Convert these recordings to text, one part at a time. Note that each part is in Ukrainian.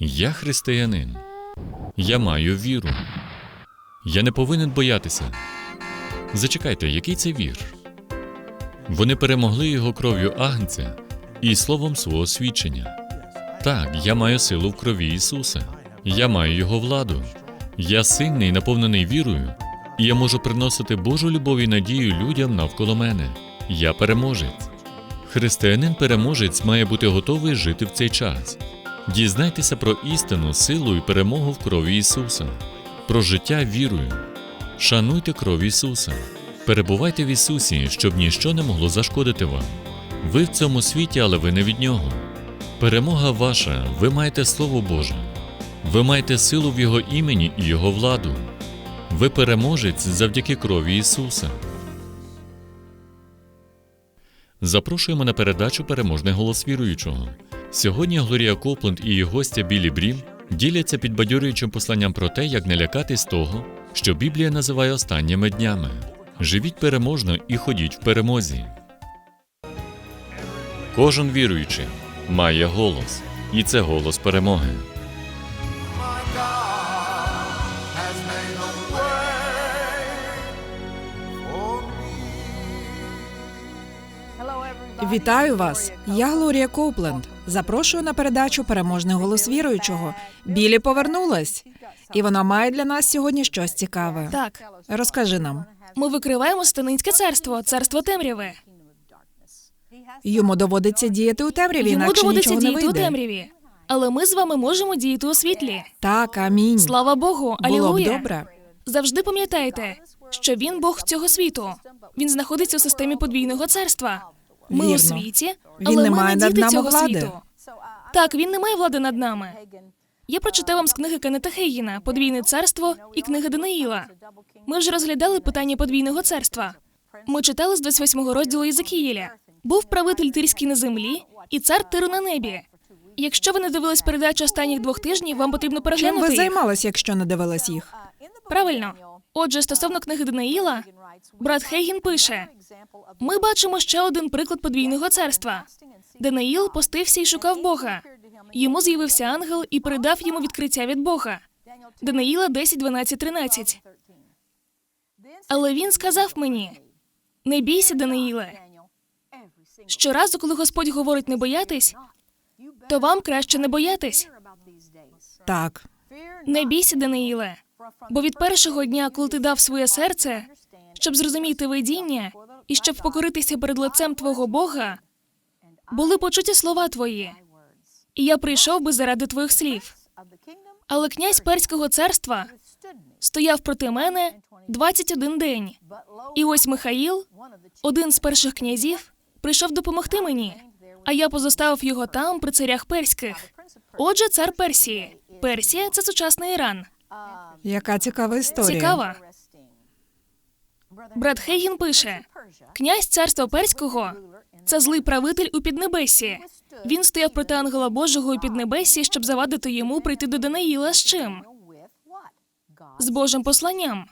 Я християнин. Я маю віру. Я не повинен боятися. Зачекайте, який це вір? Вони перемогли його кров'ю Агнця і словом свого свідчення. Так, я маю силу в крові Ісуса. Я маю Його владу. Я сильний, наповнений вірою, і я можу приносити Божу любов і надію людям навколо мене. Я переможець. Християнин переможець має бути готовий жити в цей час. Дізнайтеся про істину, силу і перемогу в крові Ісуса, про життя вірою. Шануйте кров Ісуса. Перебувайте в Ісусі, щоб ніщо не могло зашкодити вам. Ви в цьому світі, але ви не від Нього. Перемога ваша, ви маєте Слово Боже. Ви маєте силу в Його імені і Його владу. Ви переможець завдяки крові Ісуса. Запрошуємо на передачу Переможний голос віруючого. Сьогодні Глорія Копленд і її гостя Білі Брім діляться підбадьорюючим посланням про те, як не лякатись того, що Біблія називає останніми днями. Живіть переможно і ходіть в перемозі. Кожен віруючий має голос, і це голос перемоги. Вітаю вас! Я Глорія Коупленд. Запрошую на передачу Переможний голос віруючого. Білі повернулась, і вона має для нас сьогодні щось цікаве. Так, Розкажи нам. ми викриваємо Станинське царство, царство темряви. Йому доводиться діяти у темряві, Йому інакше доводиться нічого не діяти у темряві. Але ми з вами можемо діяти у світлі. Так, амінь. Слава Богу, Було б алілуя. добре. Завжди пам'ятайте, що він Бог цього світу. Він знаходиться у системі подвійного царства. Ми Вірно. у світі, Він але не ми має не над діти нами цього влади. світу. Так, він не має влади над нами. Я прочитав вам з книги Кеннета Хейгіна Подвійне царство і книги Даниїла. Ми вже розглядали питання подвійного царства. Ми читали з 28 розділу Єзекіїля. Був правитель тирський на землі і цар Тиру на небі. Якщо ви не дивились передачу останніх двох тижнів, вам потрібно Чим переглянути ви їх. займалась, якщо не дивилась їх? Правильно. Отже, стосовно книги Даниїла, брат Хейгін пише: ми бачимо ще один приклад подвійного царства. Даниїл постився і шукав Бога. Йому з'явився ангел і передав йому відкриття від Бога. Даниїла 10, 12, 13. Але він сказав мені: не бійся, Даниїле. Щоразу, коли Господь говорить не боятись, то вам краще не боятись. Так, Не бійся, Даниїле, бо від першого дня, коли ти дав своє серце, щоб зрозуміти видіння і щоб покоритися перед лицем твого Бога, були почуті слова твої, і я прийшов би заради твоїх слів. Але князь перського царства стояв проти мене 21 день. І ось Михаїл, один з перших князів, прийшов допомогти мені, а я позоставив його там при царях перських. Отже, цар Персії. Персія це сучасний Іран. Яка цікава історія. Цікава. Брат Хейгін пише: князь царства перського це злий правитель у піднебесі. Він стояв проти ангела Божого у піднебесі, щоб завадити йому прийти до Даниїла з чим? З Божим посланням.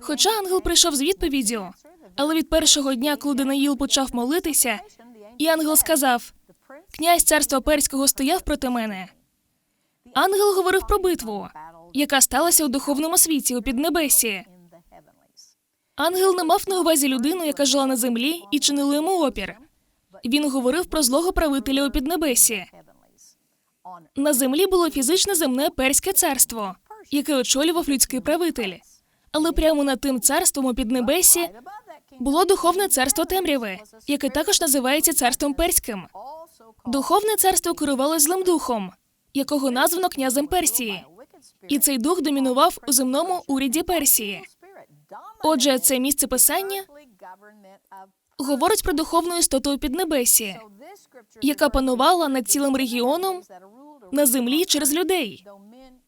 Хоча ангел прийшов з відповіддю, але від першого дня, коли Даниїл почав молитися, і ангел сказав: Князь царства перського стояв проти мене. Ангел говорив про битву, яка сталася у духовному світі у піднебесі. Ангел не мав на увазі людину, яка жила на землі і чинила йому опір. Він говорив про злого правителя у піднебесі. На землі було фізичне земне перське царство, яке очолював людський правитель. Але прямо над тим царством у піднебесі було духовне царство темряви, яке також називається царством перським. Духовне царство керувалось злим духом, якого названо князем Персії, і цей дух домінував у земному уряді Персії. Отже, це місце писання говорить про духовну істоту піднебесі, яка панувала над цілим регіоном на землі через людей,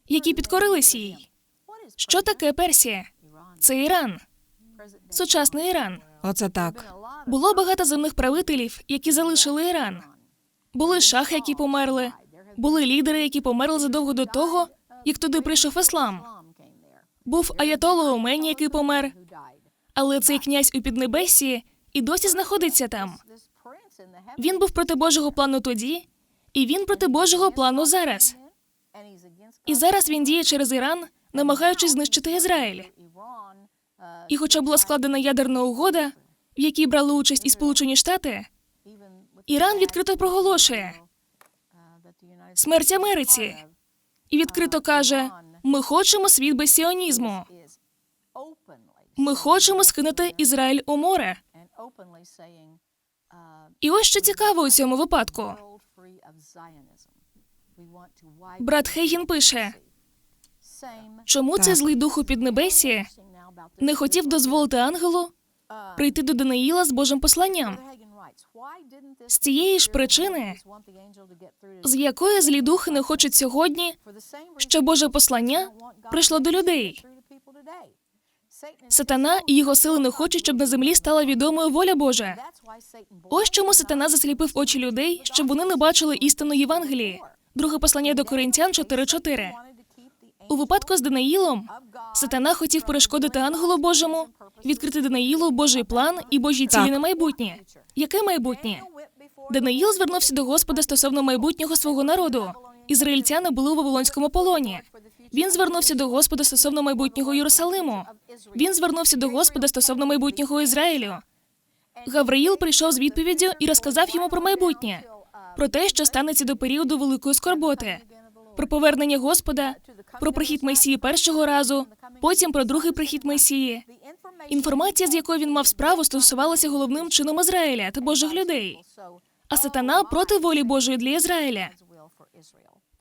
які підкорились їй. Що таке Персія? Це Іран, сучасний Іран. Оце так. Було багато земних правителів, які залишили Іран. Були шахи, які померли, були лідери, які померли задовго до того, як туди прийшов іслам. Був аятолла Умені, який помер. Але цей князь у піднебесі і досі знаходиться там. Він був проти Божого плану тоді, і він проти Божого плану зараз. І зараз він діє через Іран, намагаючись знищити Ізраїль. І хоча була складена ядерна угода, в якій брали участь і Сполучені Штати, Іран відкрито проголошує смерть Америці і відкрито каже: ми хочемо світ без сіонізму. Ми хочемо скинути Ізраїль у море. І ось що цікаво у цьому випадку. Брат Хейгін пише, чому цей злий дух у піднебесі не хотів дозволити ангелу прийти до Даниїла з Божим посланням, з цієї ж причини, з якої злі духи не хочуть сьогодні, що Боже послання прийшло до людей. Сатана і його сили не хочуть, щоб на землі стала відомою воля Божа. Ось чому сатана засліпив очі людей, щоб вони не бачили істину Євангелії. Друге послання до Коринтян 4.4. У випадку з Даниїлом сатана хотів перешкодити ангелу Божому, відкрити Даниїлу Божий план і Божі цілі на майбутнє. Яке майбутнє? Даниїл звернувся до Господа стосовно майбутнього свого народу. Ізраїльтяни були у Вавилонському полоні. Він звернувся до Господа стосовно майбутнього Єрусалиму. Він звернувся до Господа стосовно майбутнього Ізраїлю. Гавриїл прийшов з відповіддю і розказав йому про майбутнє, про те, що станеться до періоду великої скорботи, про повернення Господа, про прихід Месії першого разу, потім про другий прихід Месії. Інформація, з якою він мав справу, стосувалася головним чином Ізраїля та Божих людей. А сатана проти волі Божої для Ізраїля.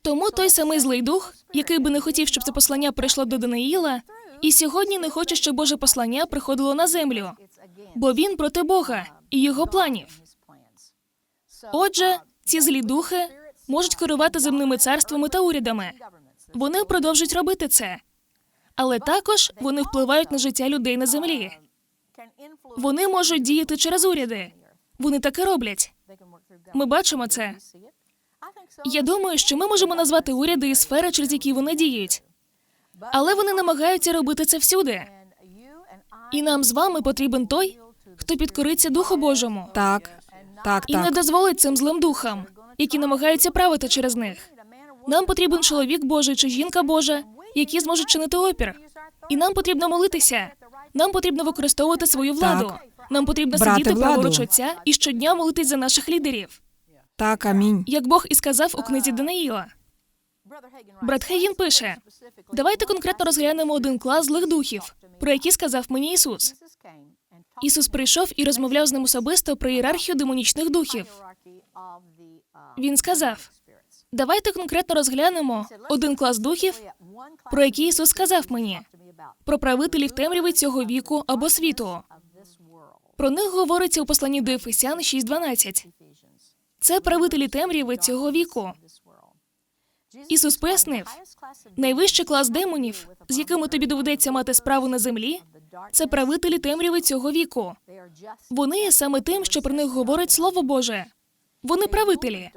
Тому той самий злий дух, який би не хотів, щоб це послання прийшло до Даниїла, і сьогодні не хоче, щоб Боже послання приходило на землю, бо він проти Бога і його планів. Отже, ці злі духи можуть керувати земними царствами та урядами. Вони продовжують робити це, але також вони впливають на життя людей на землі. Вони можуть діяти через уряди. Вони таке роблять. Ми бачимо це. Я думаю, що ми можемо назвати уряди і сфери, через які вони діють. Але вони намагаються робити це всюди. І нам з вами потрібен той, хто підкориться Духу Божому Так, так, і не дозволить цим злим духам, які намагаються правити через них. Нам потрібен чоловік Божий чи жінка Божа, які зможуть чинити опір. І нам потрібно молитися. Нам потрібно використовувати свою владу. Нам потрібно Брати сидіти владу. праворуч отця і щодня молитись за наших лідерів, Так, амінь. як Бог і сказав у книзі Даниїла. Брат Хейгін пише: давайте конкретно розглянемо один клас злих духів, про які сказав мені Ісус. Ісус прийшов і розмовляв з ним особисто про ієрархію демонічних духів. Він сказав: давайте конкретно розглянемо один клас духів, про який Ісус сказав мені, про правителів темряви цього віку або світу. Про них говориться у посланні до Ефесян 6.12. Це правителі темряви цього віку. Ісус пояснив, найвищий клас демонів, з якими тобі доведеться мати справу на землі, це правителі темряви цього віку. Вони є саме тим, що про них говорить Слово Боже. Вони правителі.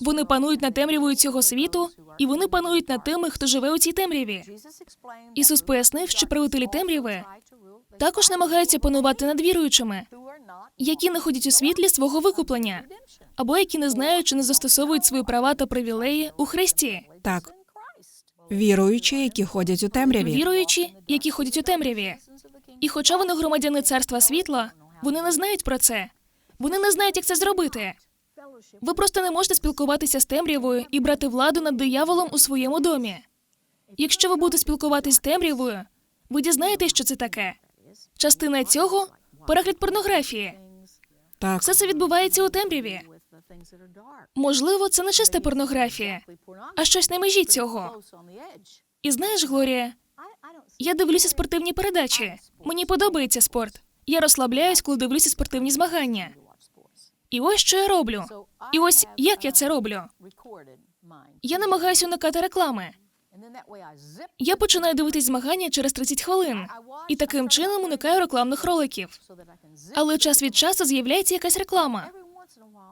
Вони панують над темрявою цього світу, і вони панують над тими, хто живе у цій темряві. Ісус пояснив, що правителі темряви Також намагаються панувати над віруючими, які не ходять у світлі свого викуплення, або які не знають чи не застосовують свої права та привілеї у Христі. Так. Віруючі, які ходять у темряві. Віруючі, які ходять у темряві. І хоча вони громадяни царства світла, вони не знають про це. Вони не знають, як це зробити. Ви просто не можете спілкуватися з темрявою і брати владу над дияволом у своєму домі. Якщо ви будете спілкуватися з темрявою, ви дізнаєтесь, що це таке. Частина цього перегляд порнографії. Так, Все це відбувається у темряві. Можливо, це не чиста порнографія, а щось на межі цього. І знаєш, Глорія, я дивлюся спортивні передачі. Мені подобається спорт. Я розслабляюсь, коли дивлюся спортивні змагання. І ось що я роблю. І ось як я це роблю. Я намагаюся уникати реклами. Я починаю дивитись змагання через 30 хвилин, і таким чином уникаю рекламних роликів. Але час від часу з'являється якась реклама.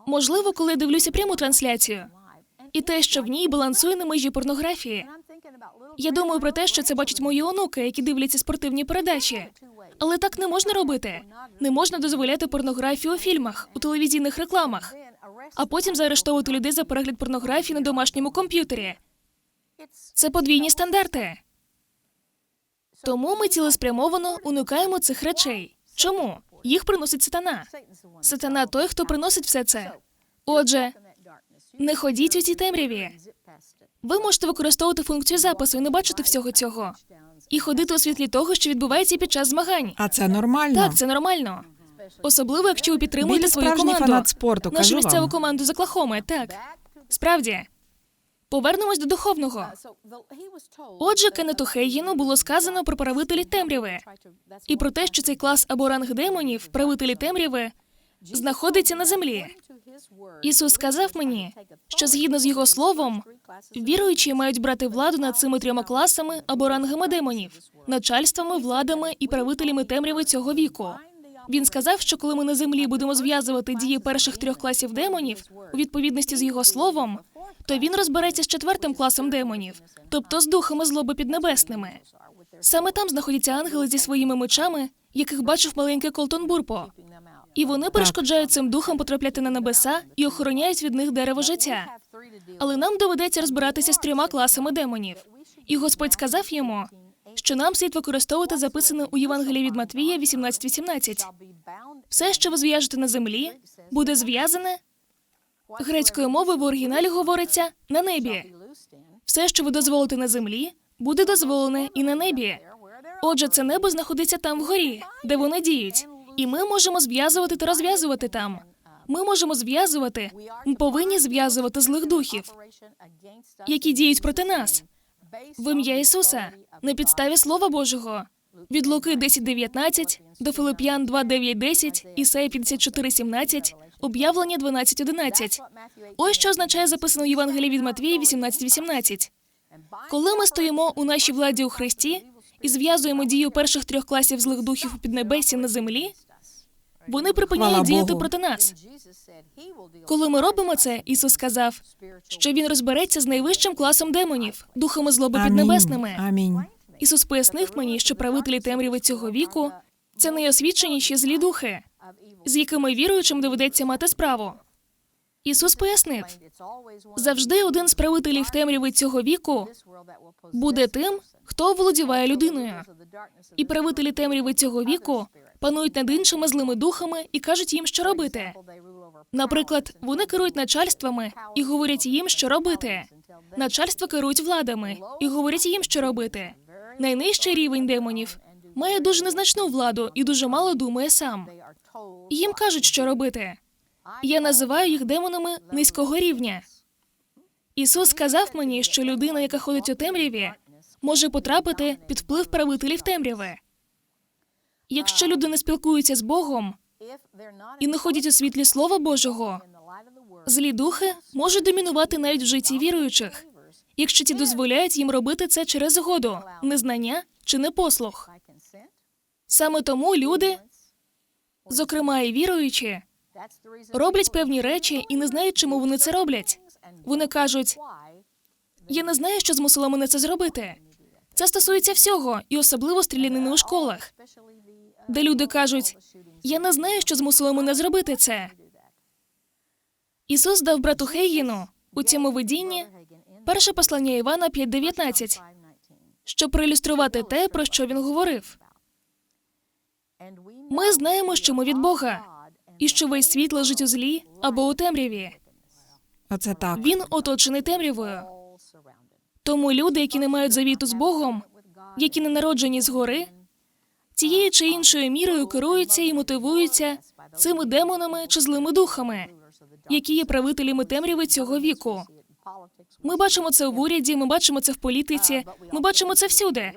Можливо, коли я дивлюся пряму трансляцію, і те, що в ній балансує на межі порнографії. Я думаю про те, що це бачать мої онуки, які дивляться спортивні передачі. Але так не можна робити. Не можна дозволяти порнографію у фільмах, у телевізійних рекламах, а потім заарештовувати людей за перегляд порнографії на домашньому комп'ютері. Це подвійні стандарти. Тому ми цілеспрямовано уникаємо цих речей. Чому? Їх приносить сатана. Сатана той, хто приносить все це. Отже, не ходіть у цій темряві. Ви можете використовувати функцію запису і не бачити всього цього. І ходити у світлі того, що відбувається під час змагань. А це нормально. Так, це нормально. Особливо, якщо ви підтримуєте свою справжній команду. фанат спорту, Нашу кажу місцеву вам. команду з Оклахоми, так. Справді. Повернемось до духовного. Отже, Кеннету Хейгіну було сказано про правителі темряви і про те, що цей клас або ранг демонів, правителі темряви, знаходиться на землі. Ісус сказав мені, що згідно з його словом, віруючі мають брати владу над цими трьома класами або рангами демонів, начальствами, владами і правителями темряви цього віку. Він сказав, що коли ми на землі будемо зв'язувати дії перших трьох класів демонів у відповідності з його словом, то він розбереться з четвертим класом демонів, тобто з духами злоби піднебесними. Саме там знаходяться ангели зі своїми мечами, яких бачив маленький Колтон Бурпо. І вони перешкоджають цим духам потрапляти на небеса і охороняють від них дерево життя. Але нам доведеться розбиратися з трьома класами демонів. І Господь сказав йому, що нам слід використовувати записане у Євангелії від Матвія 18.18. Все, що ви зв'яжете на землі, буде зв'язане грецькою мовою в оригіналі говориться на небі. Все, що ви дозволите на землі, буде дозволене і на небі. Отже, це небо знаходиться там вгорі, де вони діють, і ми можемо зв'язувати та розв'язувати там. Ми можемо зв'язувати, ми повинні зв'язувати злих духів, які діють проти нас. В ім'я Ісуса на підставі Слова Божого. Від Луки 10.19 до Филип'ян 2.9.10, Ісея 54.17, об'явлення 12.11. Ось що означає записано в Євангелії від Матвія 18.18. Коли ми стоїмо у нашій владі у Христі і зв'язуємо дію перших трьох класів злих духів у піднебесі на землі, вони припиняють Хвала діяти Богу. проти нас. Коли ми робимо це, Ісус сказав, що він розбереться з найвищим класом демонів, духами злоби Амінь. піднебесними. Амінь. Ісус пояснив мені, що правителі темряви цього віку це найосвіченіші злі духи, з якими віруючим доведеться мати справу. Ісус пояснив, завжди один з правителів темряви цього віку буде тим, хто оволодіває людиною. І правителі темряви цього віку панують над іншими злими духами і кажуть їм, що робити. Наприклад, вони керують начальствами і говорять їм, що робити. Начальства керують владами і говорять їм, що робити. Найнижчий рівень демонів має дуже незначну владу і дуже мало думає сам. Їм кажуть, що робити. Я називаю їх демонами низького рівня. Ісус сказав мені, що людина, яка ходить у темряві, може потрапити під вплив правителів темряви. Якщо люди не спілкуються з Богом і не ходять у світлі Слова Божого, злі духи можуть домінувати навіть в житті віруючих, якщо ті дозволяють їм робити це через згоду, незнання чи непослух. Саме тому люди, зокрема і віруючі, роблять певні речі і не знають, чому вони це роблять. Вони кажуть: я не знаю, що змусило мене це зробити. Це стосується всього, і особливо стрілянини у школах, де люди кажуть: я не знаю, що змусило мене зробити це. Ісус дав брату Хейгіну у цьому видінні перше послання Івана 5.19, щоб проілюструвати те, про що він говорив. Ми знаємо, що ми від Бога, і що весь світ лежить у злі або у темряві. Оце так. Він оточений темрявою. Тому люди, які не мають завіту з Богом, які не народжені згори, цією чи іншою мірою керуються і мотивуються цими демонами чи злими духами, які є правителями темряви цього віку. Ми бачимо це в уряді, ми бачимо це в політиці, ми бачимо це всюди.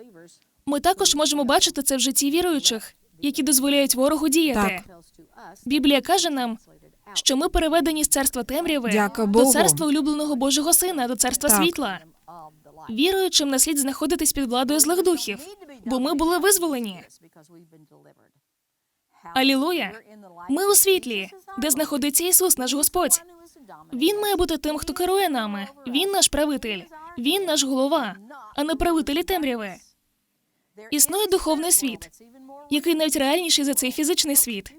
Ми також можемо бачити це в житті віруючих, які дозволяють ворогу діяти. Так. Біблія каже нам, що ми переведені з царства темряви Дяка до Богу. царства улюбленого Божого Сина, до царства Так. світла. Віруючим на слід знаходитись під владою злих духів, бо ми були визволені. Алілуя! Ми у світлі, де знаходиться Ісус, наш Господь. Він має бути тим, хто керує нами. Він наш правитель, він наш голова, а не правителі темряви. Існує духовний світ, який навіть реальніший за цей фізичний світ.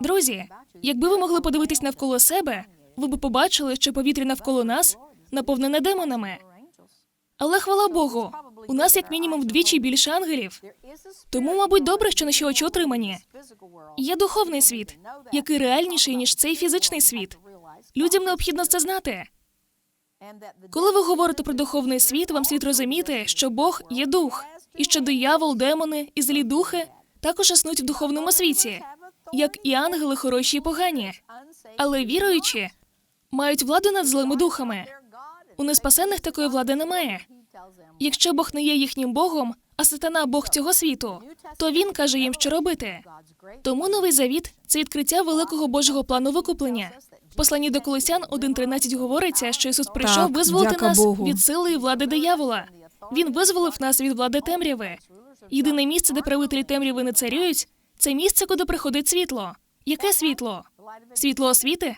Друзі, якби ви могли подивитись навколо себе, ви б побачили, що повітря навколо нас наповнене демонами. Але хвала Богу, у нас як мінімум вдвічі більше ангелів. Тому, мабуть, добре, що наші очі отримані. Є духовний світ, який реальніший ніж цей фізичний світ. Людям необхідно це знати. Коли ви говорите про духовний світ, вам слід розуміти, що Бог є дух, і що диявол, демони і злі духи також існують в духовному світі, як і ангели хороші і погані. Але віруючі мають владу над злими духами. У неспасенних такої влади немає. Якщо Бог не є їхнім Богом, а сатана Бог цього світу, то він каже їм, що робити. Тому новий завіт це відкриття великого Божого плану викуплення. В посланні до Колосян 1.13 говориться, що Ісус прийшов Так, визволити нас Богу. від сили і влади диявола. Він визволив нас від влади темряви. Єдине місце, де правителі темряви не царюють, це місце, куди приходить світло. Яке світло? Світло освіти?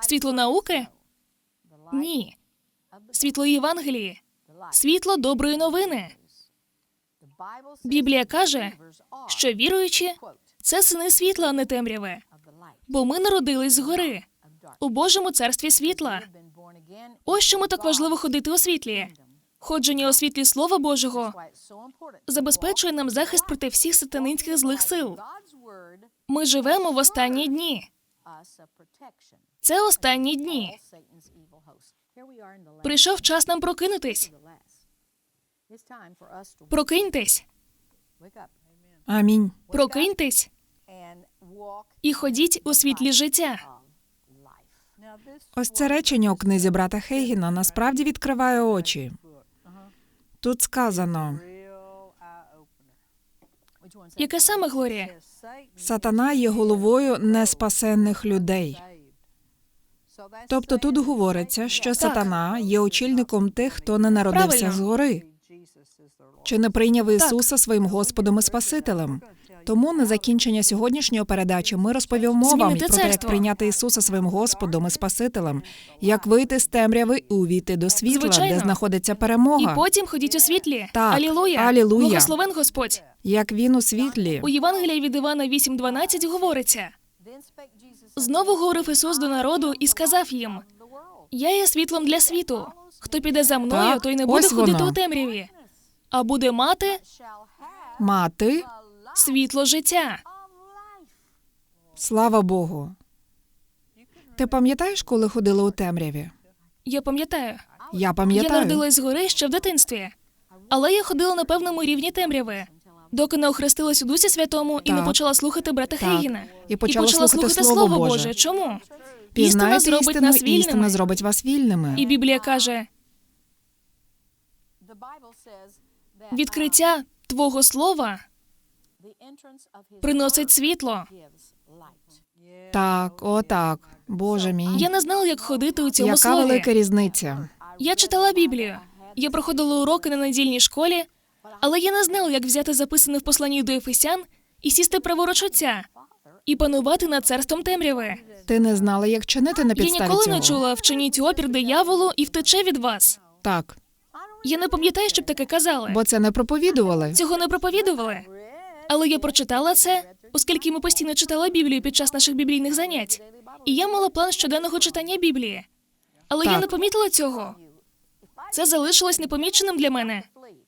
Світло науки? Ні. Світло Євангелії. Світло доброї новини. Біблія каже, що віруючі це сини світла, а не темряви. Бо ми народились згори у Божому царстві світла. Ось чому так важливо ходити у світлі. Ходження у світлі Слова Божого забезпечує нам захист проти всіх сатанинських злих сил. Ми живемо в останні дні. Це останні дні. Прийшов час нам прокинутись. Прокиньтесь, Амінь. прокиньтесь і ходіть у світлі життя. Ось це речення у книзі брата Хейгіна насправді відкриває очі. Тут сказано: Яке саме Глорія? сатана є головою неспасенних людей. Тобто тут говориться, що сатана є очільником тих, хто не народився Правильно. згори, чи не прийняв Ісуса своїм Господом і Спасителем. Тому на закінчення сьогоднішньої передачі ми розповімо вам про те, як царство. прийняти Ісуса своїм Господом і Спасителем, як вийти з темряви і увійти до світла, Звичайно. де знаходиться І перемога, потім ходіть у світлі. Так. Алілуя. Алілуя. Благословен Господь. як він у світлі. У Євангелії від Івана 8.12 говориться. Знову говорив Ісус до народу і сказав їм: Я є світлом для світу. Хто піде за мною, Так, той не буде ходити воно. у темряві, а буде мати Мати, світло життя. слава Богу. Ти пам'ятаєш, коли ходила у темряві? Я пам'ятаю. Я Я пам'ятаю. народилась згори ще в дитинстві, але я ходила на певному рівні темряви, доки не охрестилась у Дусі Святому і не Так. почала слухати брата Так. Хейгіна. І почала слухати Слово Боже. Чому? Істина зробить істину, нас і істина вільними. зробить вас вільними. І Біблія каже: відкриття Твого слова приносить світло. Так, отак. Боже мій. Я не знала, як ходити у цьому Яка слові. велика різниця. Я читала Біблію. Я проходила уроки на недільній школі, але я не знала, як взяти записане в посланні до Ефесян і сісти праворуч отця і панувати над царством темряви. Ти не знала, як чинити на Я підставі ніколи цього. не чула вчиніть опір дияволу і втече від вас. Так, Я не пам'ятаю, щоб таке казали. бо це не проповідували. Цього не проповідували. Але я прочитала це, оскільки ми постійно читали Біблію під час наших біблійних занять. І я мала план щоденного читання Біблії. Але я не помітила цього. Це залишилось непоміченим для мене.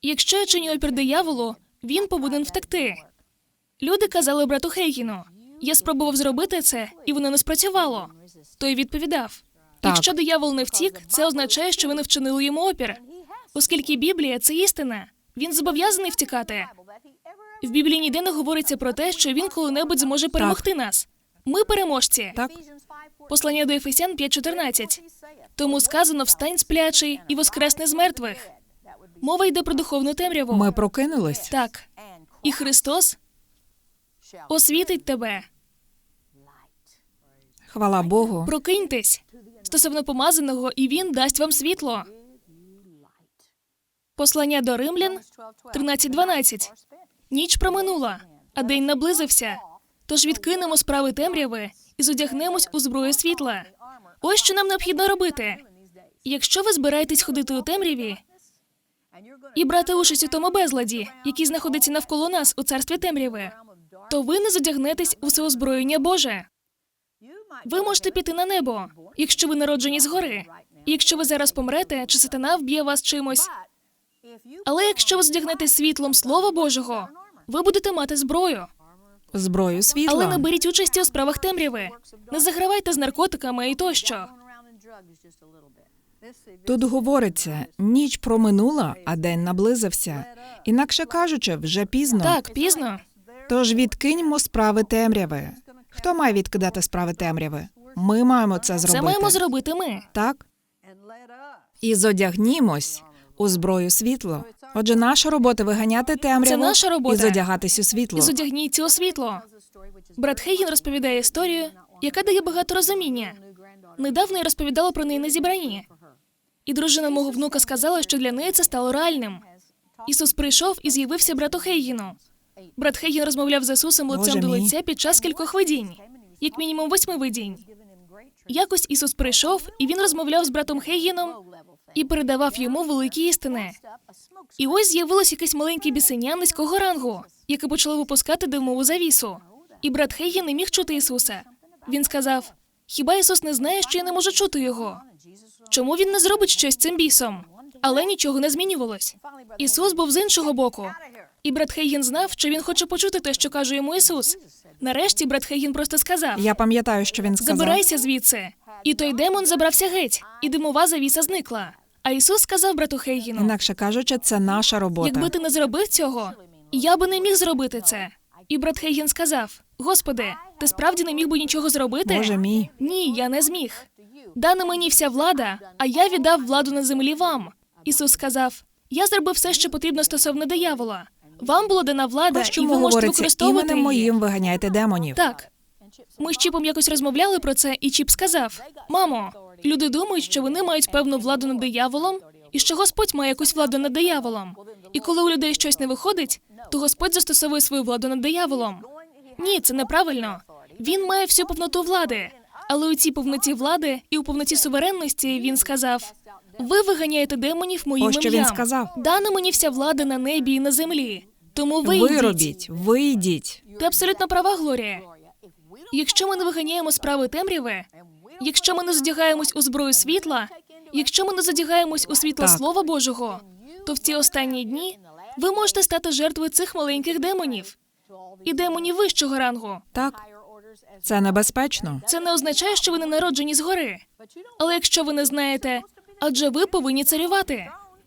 Якщо я чиню опір дияволу, він повинен втекти. Люди казали брату Хейгіну. Я спробував зробити це, і воно не спрацювало. Той відповідав: Так. якщо диявол не втік, це означає, що ви не вчинили йому опір. Оскільки Біблія це істина, він зобов'язаний втікати. В Біблії ніде не говориться про те, що він коли-небудь зможе перемогти нас. Ми переможці. Так, Послання до Ефесян 5.14. Тому сказано встань сплячий і воскресне з мертвих. Мова йде про духовну темряву. ми прокинулись. Так. І Христос освітить тебе. Хвала Богу. Прокиньтесь стосовно помазаного, і він дасть вам світло. Послання до римлян 13.12. Ніч проминула, а день наблизився. Тож відкинемо справи темряви і зодягнемось у зброю світла. Ось що нам необхідно робити. Якщо ви збираєтесь ходити у темряві і брати участь у тому безладі, який знаходиться навколо нас у царстві темряви, то ви не зодягнетесь у всеозброєння Боже. Ви можете піти на небо, якщо ви народжені згори. І якщо ви зараз помрете, чи сатана вб'є вас чимось, Але якщо ви здягнете світлом Слова Божого, ви будете мати зброю. Зброю світла. Але не беріть участі у справах темряви. Не загравайте з наркотиками і тощо. Тут говориться, ніч проминула, а день наблизився. Інакше кажучи, вже пізно. Так, пізно. Тож відкиньмо справи темряви. Хто має відкидати справи темряви? Ми маємо це зробити. Це маємо зробити ми. Так? І зодягнімось у зброю світло. Отже, наша робота виганяти темряву Це наша робота. і зодягатись у світло. І зодягніться у світло. Брат Хейгін розповідає історію, яка дає багато розуміння. Недавно я розповідала про неї на зібранні. І дружина мого внука сказала, що для неї це стало реальним. Ісус прийшов і з'явився брату Хейгіну. Брат Хейгін розмовляв з Ісусом лицем до лиця під час кількох видінь, як мінімум восьми видінь. Якось Ісус прийшов, і він розмовляв з братом Хейгіном і передавав йому великі істини. І ось з'явилось якесь маленьке бісеня низького рангу, яке почало випускати димову завісу. І брат Хейгін не міг чути Ісуса. Він сказав: Хіба Ісус не знає, що я не можу чути його? Чому він не зробить щось з цим бісом? Але нічого не змінювалось. Ісус був з іншого боку. І брат Хейгін знав, що він хоче почути те, що каже йому Ісус. Нарешті брат Хейгін просто сказав: Я пам'ятаю, що він сказав. Забирайся звідси. І той демон забрався геть, і димова завіса зникла. А Ісус сказав брату Хейгіну: Інакше кажучи, це наша робота. Якби ти не зробив цього, я би не міг зробити це. І брат Хейген сказав: Господи, ти справді не міг би нічого зробити? Боже мій. Ні, я не зміг. Дана мені вся влада, а я віддав владу на землі вам. Ісус сказав: Я зробив все, що потрібно стосовно диявола. Вам була дана влада, і ви можете використовувати її. моїм виганяйте демонів. Так. Ми з Чіпом якось розмовляли про це, і Чіп сказав: Мамо, люди думають, що вони мають певну владу над дияволом, і що Господь має якусь владу над дияволом. І коли у людей щось не виходить, то Господь застосовує свою владу над дияволом. Ні, це неправильно. Він має всю повноту влади. Але у цій повноті влади і у повноті суверенності він сказав: Ви виганяєте демонів моїм Ось що він сказав. Дана мені вся влада на небі і на землі. Тому ви йдіть. Виробіть, вийдіть. Ти абсолютно права, Глорія. Якщо ми не виганяємо справи темряви, якщо ми не задягаємось у зброю світла, якщо ми не задягаємось у світло Так. Слова Божого, то в ці останні дні ви можете стати жертвою цих маленьких демонів і демонів вищого рангу. Так, це небезпечно. Це не означає, що ви не народжені згори. Але якщо ви не знаєте, адже ви повинні царювати.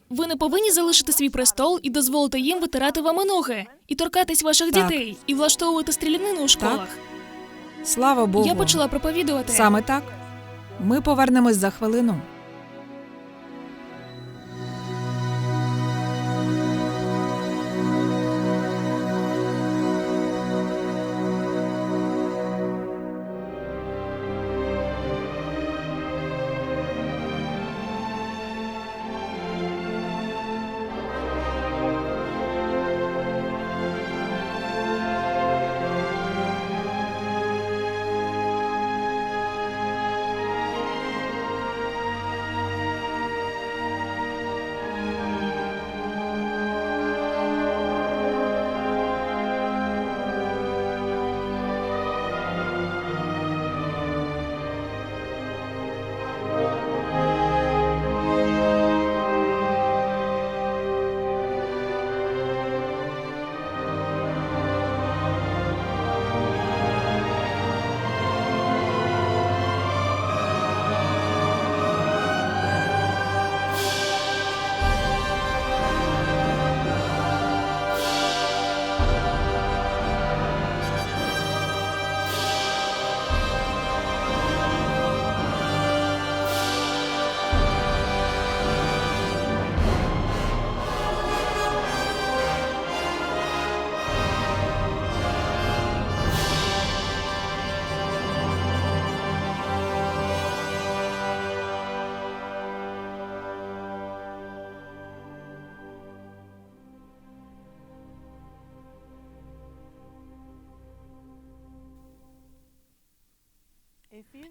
Ви не повинні залишити свій престол і дозволити їм витирати вам ноги, і торкатись ваших Так. дітей, і влаштовувати стрілянину у школах. Слава Богу. Я почала проповідувати. Саме так. Ми повернемось за хвилину.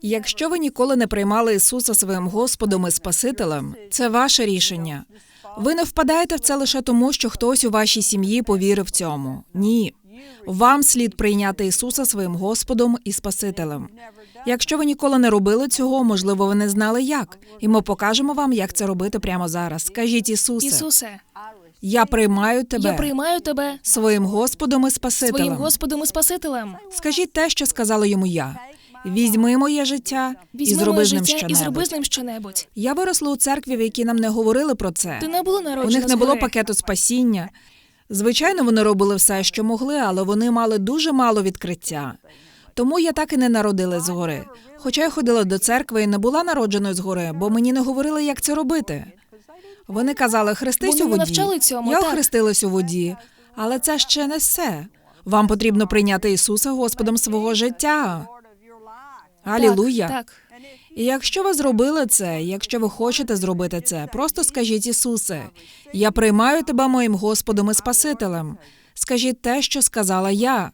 Якщо ви ніколи не приймали Ісуса своїм Господом і Спасителем, це ваше рішення. Ви не впадаєте в це лише тому, що хтось у вашій сім'ї повірив цьому. Ні. Вам слід прийняти Ісуса своїм Господом і Спасителем. Якщо ви ніколи не робили цього, можливо, ви не знали як. І ми покажемо вам, як це робити прямо зараз. Скажіть Ісусе, Ісусе, я приймаю тебе я приймаю тебе своїм Господом і Спасителем. своїм Господом і Спасителем. Скажіть те, що сказала йому я. Візьми моє життя і Візьми зроби моє з ним життя і зроби щонебудь. з ним щонебудь. Я виросла у церкві, в якій нам не говорили про це. Ти не було У народжена них не було згори. пакету спасіння. Звичайно, вони робили все, що могли, але вони мали дуже мало відкриття. Тому я так і не народилась згори. Хоча я ходила до церкви і не була народженою згори, бо мені не говорили, як це робити. Вони казали, хрестись Вони у не воді. навчали цьому, я так. охрестилась у воді, але це ще не все. Вам потрібно прийняти Ісуса Господом свого життя. Алілуя. Так, так. І якщо ви зробили це, якщо ви хочете зробити це, просто скажіть Ісусе, я приймаю тебе моїм Господом і Спасителем. Скажіть те, що сказала я.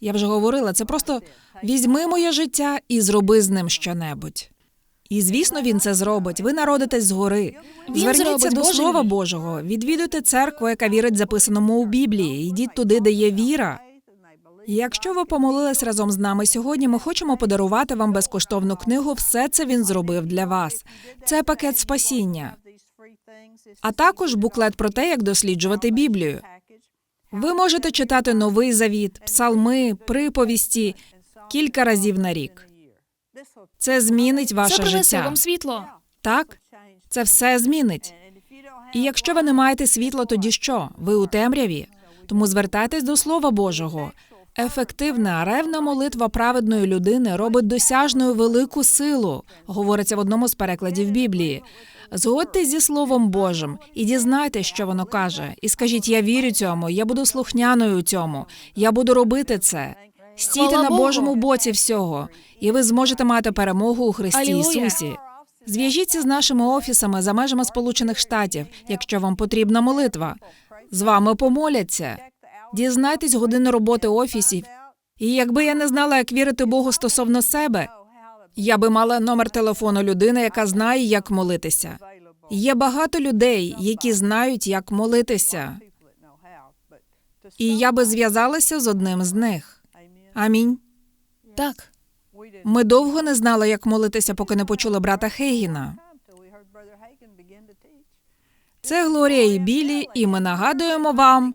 Я вже говорила, це просто візьми моє життя і зроби з ним щонебудь. І звісно, він це зробить. Ви народитесь згори. Він Зверніться до Боже Слова. Божого, відвідуйте церкву, яка вірить записаному у Біблії. Йдіть туди, де є віра. Якщо ви помолились разом з нами сьогодні, ми хочемо подарувати вам безкоштовну книгу. Все це він зробив для вас. Це пакет спасіння, а також буклет про те, як досліджувати Біблію. Ви можете читати новий завіт, псалми, приповісті кілька разів на рік. Це змінить ваше Це принесе життя. вам світло. Так, це все змінить. І якщо ви не маєте світла, тоді що? Ви у темряві? Тому звертайтесь до Слова Божого. Ефективна, ревна молитва праведної людини робить досяжною велику силу, говориться в одному з перекладів Біблії. Згодьтесь зі Словом Божим і дізнайтесь, що воно каже. І скажіть: я вірю цьому, я буду слухняною у цьому, я буду робити це. Стійте на Божому боці всього, і ви зможете мати перемогу у Христі Ісусі. Зв'яжіться з нашими офісами за межами Сполучених Штатів, якщо вам потрібна молитва. З вами помоляться. Дізнайтесь години роботи офісів. І якби я не знала, як вірити Богу стосовно себе, я би мала номер телефону людини, яка знає, як молитися. Є багато людей, які знають, як молитися. І я би зв'язалася з одним з них. Амінь. Так. Ми довго не знали, як молитися, поки не почули брата Хейгіна. Це Глорія і Білі, і ми нагадуємо вам,